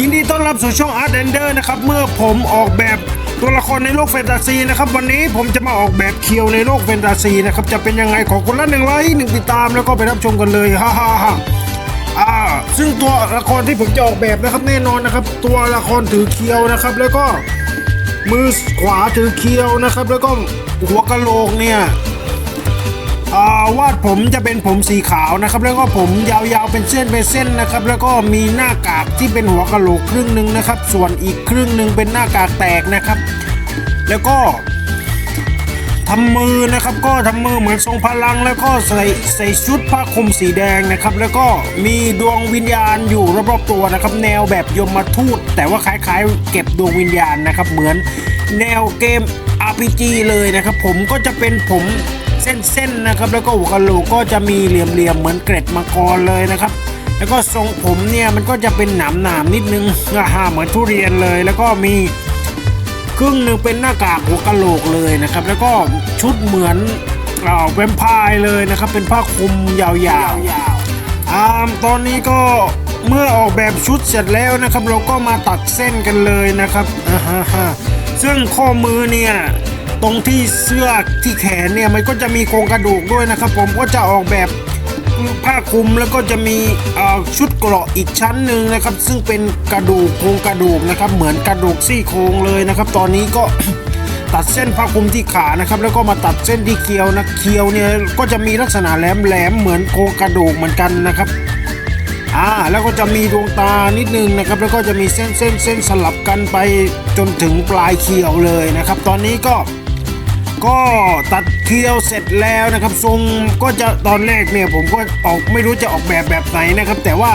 ยินดีต้อนรับสู่ช่อง Art Ender นะครับ เมื่อผมออกแบบตัวละครในโลกแฟนตาซีนะครับวันนี้ผมจะมาออกแบบเคียวในโลกแฟนตาซีนะครับจะเป็นยังไงขอคนละหนึ่งไลค์หนึ่งติดตามแล้วก็ไปรับชมกันเลยฮ่าฮ่าฮ่าอ่าซึ่งตัวละครที่ผมจะออกแบบนะครับแน่นอนนะครับ ตัวละครถือเคียวนะครับ แล้วก็มือขวาถือเคียวนะครับ แล้วก็หัวกะโหลกเนี่ย วาดผมจะเป็นผมสีขาวนะครับ แล้วก็ผมยาวๆเป็นเส้นเป็นเส้นนะครับ แล้วก็มีหน้ากากที่เป็นหัวกะโหลกครึ่งหนึ่งนะครับ ส่วนอีกครึ่งหนึ่งเป็นหน้ากากแตกนะครับ แล้วก็ทำมือนะครับก็ทำมือเหมือนทรงพลัง แล้วก็ใส่ใส่ชุดผ้าคลุมสีแดงนะครับ แล้วก็มีดวงวิญญาณอยู่รอบๆตัวนะครับ แนวแบบยมทูต แต่ว่าคล้ายๆ เก็บดวงวิญญาณนะครับ เหมือนแนวเกม RPG เลยนะครับ ผมก็จะเป็นผม เส้นๆนะครับ แล้วก็หัวกะโหลกก็จะมีเหลี่ยมๆเหมือนเกร็ดมังกรเลยนะครับ แล้วก็ทรงผมเนี่ยมันก็จะเป็นหนามหนามๆนิดนึงอ่าฮะเหมือนทุเรียนเลย แล้วก็มีครึ่งหนึ่งเป็นหน้ากากหัวกะโหลกเลยนะครับ แล้วก็ชุดเหมือนอ่าแวมพร์เลยนะครับ เป็นผ้าคลุมยาวๆอ่าตอนนี้ก็เมื่อออกแบบชุดเสร็จแล้วนะครับ เราก็มาตัดเส้นกันเลยนะครับอ่าฮะฮะซึ่งข้อมือเนี่ย ตรงที่เสื้อที่แขนเนี่ยมันก็จะมีโครงกระดูกด้วยนะครับ ผมก็จะออกแบบผ้าคลุมแล้วก็จะมีชุดเกราะอีกชั้นหนึ่งนะครับ ซึ่งเป็นกระดูกโครงกระดูกนะครับ เหมือนกระดูกซี่โครงเลยนะครับ ตอนนี้ก็ตัดเส้นผ้าคลุมที่ขานะครับ แล้วก็มาตัดเส้นที่เคียวนะเคียวเนี่ยก็จะมีลักษณะแหลมๆเหมือนโครงกระดูกเหมือนกันนะครับอ่าแล้วก็จะมีดวงตานิดนึงนะครับ แล้วก็จะมีเส้นเส้นเส้นสลับกันไปจนถึงปลายเคียวเลยนะครับ ตอนนี้ก็ ก็ตัดเคียวเสร็จแล้วนะครับ ทรงก็จะตอนแรกเนี่ยผมก็ออกไม่รู้จะออกแบบแบบไหนนะครับ แต่ว่า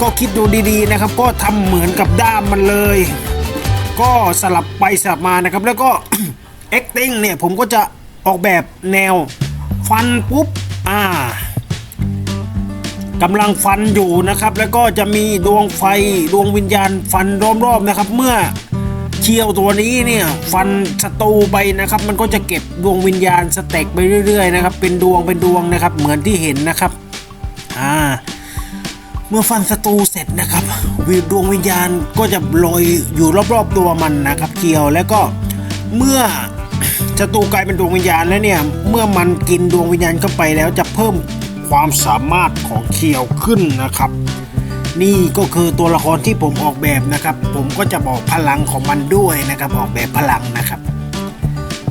ก็คิดดูดีๆนะครับ ก็ทำเหมือนกับด้ามมันเลย ก็สลับไปสลับมานะครับ แล้วก็ acting เนี่ยผมก็จะออกแบบแนวฟันปุ๊บอ่ากำลังฟันอยู่นะครับ แล้วก็จะมีดวงไฟดวงวิญญาณฟันรอบๆนะครับ เมื่อ เคียวตัวนี้เนี่ย ฟันศัตรูไปนะครับ มันก็จะเก็บดวงวิญญาณสเต็กไปเรื่อย ๆ นะครับ เป็นดวงเป็นดวงนะครับ เหมือนที่เห็นนะครับอ่าเมื่อฟันศัตรูเสร็จนะครับวิดวงวิญญาณก็จะลอยอยู่รอบๆตัวมันนะครับเคียวแล้วก็เมื่อศัตรูกลายเป็นดวงวิญญาณแล้วเนี่ยเมื่อมันกินดวงวิญญาณเข้าไปแล้วจะเพิ่มความสามารถของเคียวขึ้นนะครับ นี่ก็คือตัวละครที่ผมออกแบบนะครับ ผมก็จะบอกพลังของมันด้วยนะครับ ออกแบบพลังนะครับ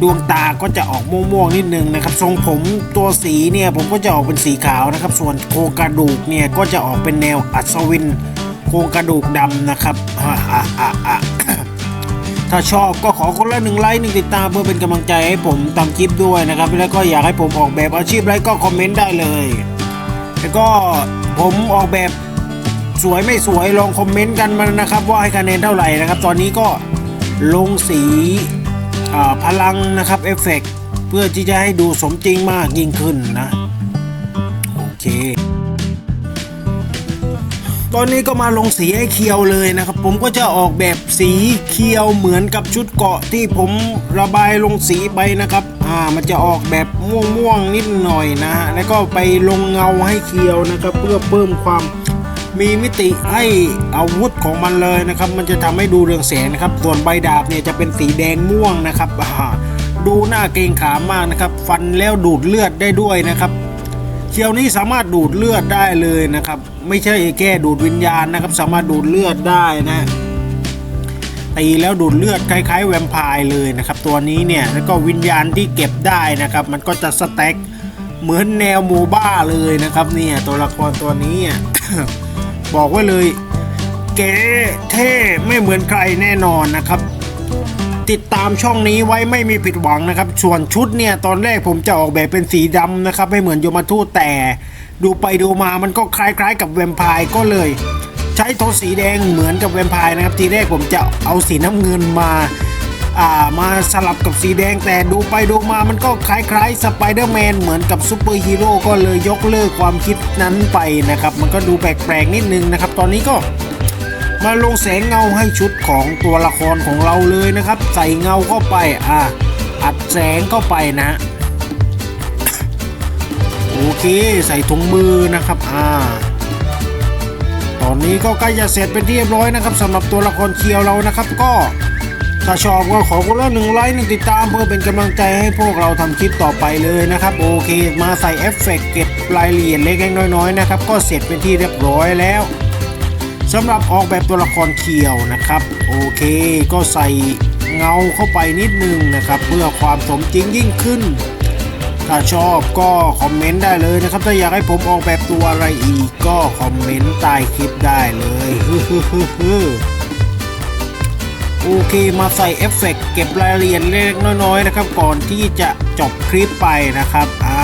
ดวงตาก็จะออกม่วงๆนิดนึงนะครับ ทรงผมตัวสีเนี่ยผมก็จะออกเป็นสีขาวนะครับ ส่วนโครงกระดูกเนี่ยก็จะออกเป็นแนวอัศวิน โครงกระดูกดำนะครับอ่าอ่าอ่าถ้าชอบก็ขอคนละหนึ่งไลค์หนึ่งติดตามเพื่อเป็นกำลังใจให้ผมทำคลิปด้วยนะครับ แล้วก็อยากให้ผมออกแบบอาชีพอะไรก็คอมเมนต์ได้เลย แล้วก็ผมออกแบบ สวยไม่สวยลองคอมเมนต์กันมานะครับ ว่าให้คะแนนเท่าไหร่นะครับ ตอนนี้ก็ลงสีพลังนะครับเอฟเฟกต์เพื่อที่จะให้ดูสมจริงมากยิ่งขึ้นนะ โอเค ตอนนี้ก็มาลงสีให้เคียวเลยนะครับ ผมก็จะออกแบบสีเคียวเหมือนกับชุดเกาะที่ผมระบายลงสีไปนะครับอ่ามันจะออกแบบม่วงๆนิดหน่อยนะฮะแล้วก็ไปลงเงาให้เคียวนะครับ เพื่อเพิ่มความ มีมิติให้อาวุธของมันเลยนะครับ มันจะทำให้ดูเรืองแสงนะครับ ส่วนใบดาบเนี่ยจะเป็นสีแดงม่วงนะครับดูหน้าเกรงขามมากนะครับ ฟันแล้วดูดเลือดได้ด้วยนะครับเคียวนี้สามารถดูดเลือดได้เลยนะครับ ไม่ใช่แค่ดูดวิญญาณนะครับ สามารถดูดเลือดได้นะตีแล้วดูดเลือดคล้ายๆแวมไพร์เลยนะครับ ตัวนี้เนี่ยแล้วก็วิญญาณที่เก็บได้นะครับ มันก็จะสแต็กเหมือนแนวโมบ้าเลยนะครับเนี่ยตัวละครตัวนี้ บอกไว้เลย เก๋เท่ไม่เหมือนใครแน่นอนนะครับ ติดตามช่องนี้ไว้ไม่มีผิดหวังนะครับ ส่วนชุดเนี่ยตอนแรกผมจะออกแบบเป็นสีดำนะครับ ไม่เหมือนโยมทูตแต่ ดูไปดูมามันก็คล้ายๆ กับแวมไพร์ก็เลย ใช้โทนสีแดงเหมือนกับแวมไพร์นะครับ ทีแรกผมจะเอาสีน้ำเงินมา มาสลับกับสีแดงแต่ดูไปดูมามันก็คล้ายๆสไปเดอร์แมนเหมือนกับซูเปอร์ฮีโร่ก็เลยยกเลิกความคิดนั้นไปนะครับ มันก็ดูแปลกๆนิดนึงนะครับ ตอนนี้ก็มาลงแสงเงาให้ชุดของตัวละครของเราเลยนะครับ ใส่เงาเข้าไปอะอัดแสงเข้าไปนะโอเคใส่ถุงมือนะครับอ่าตตอนนี้ก็ใกล้จะเสร็จเป็นที่เรียบร้อยนะครับสำหรับตัวละครเคียวเรานะครับก็ ถ้าชอบก็ขอคนละหนึ่งไลค์หนึ่งติดตามเพื่อเป็นกำลังใจให้พวกเราทำคลิปต่อไปเลยนะครับ โอเค มาใส่เอฟเฟกต์เก็บรายละเอียดเล็กๆน้อยๆนะครับ ก็เสร็จเป็นที่เรียบร้อยแล้วสำหรับออกแบบตัวละครเคียวนะครับ โอเค ก็ใส่เงาเข้าไปนิดนึงนะครับ เพื่อความสมจริงยิ่งขึ้น ถ้าชอบก็คอมเมนต์ได้เลยนะครับ ถ้าอยากให้ผมออกแบบตัวอะไรอีกก็คอมเมนต์ใต้คลิปได้เลย โอเคมาใส่เอฟเฟกต์เก็บรายละเอียดเล็กน้อยๆนะครับ ก่อนที่จะจบคลิปไปนะครับ อ่า